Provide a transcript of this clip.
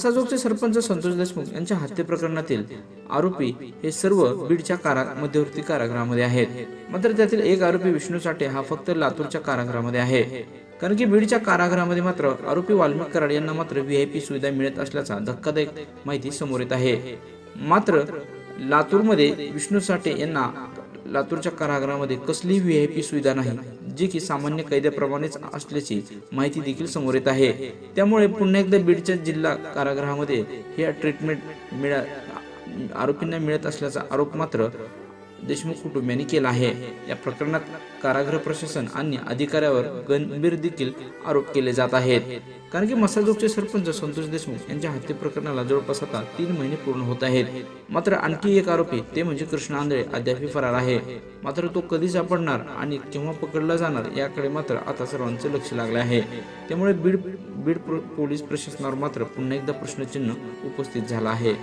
असाजोगचे सरपंच संतोष देशमुख यांच्या हत्ये प्रकरणातील आरोपी हे सर्व बीडच्या कारा मध्यवर्ती कारागृहामध्ये आहेत. मात्र त्यातील एक आरोपी विष्णू साठे हा फक्त लातूरच्या कारागृहामध्ये आहे. कारण की बीडच्या कारागृहामध्ये मात्र आरोपी वाल्मिक कराड यांना मात्र व्हीआयपी सुविधा मिळत असल्याचा धक्कादायक माहिती समोर येत आहे. मात्र लातूरमध्ये विष्णू साठे यांना लातूरच्या कारागृहामध्ये कसलीही व्ही आय पी सुविधा नाही. जी की सामान्य कैद्याप्रमाणेच असल्याची माहिती देखील समोर येत आहे. त्यामुळे पुन्हा एकदा बीडच्या जिल्हा कारागृहामध्ये हे ट्रीटमेंट मिळा आरोपींना मिळत असल्याचा आरोप मात्र देशमुख कुटुंबियांनी केला आहे. या प्रकरणात कारागृह प्रशासन आणि अधिकाऱ्यावर गंभीर देखील आरोप केले जात आहेत. कारण की मसाजोगचे सरपंच संतोष देशमुख यांच्या हत्ये प्रकरणाला जवळपास आता तीन महिने पूर्ण होत आहेत. मात्र आणखी एक आरोपी ते म्हणजे कृष्ण आंधळे अद्याप फरार आहे. मात्र तो कधी सापडणार आणि केव्हा पकडला जाणार याकडे मात्र आता सर्वांचे लक्ष लागले आहे. त्यामुळे बीड बीड पोलीस प्रशासनावर मात्र पुन्हा एकदा प्रश्नचिन्ह उपस्थित झाला आहे.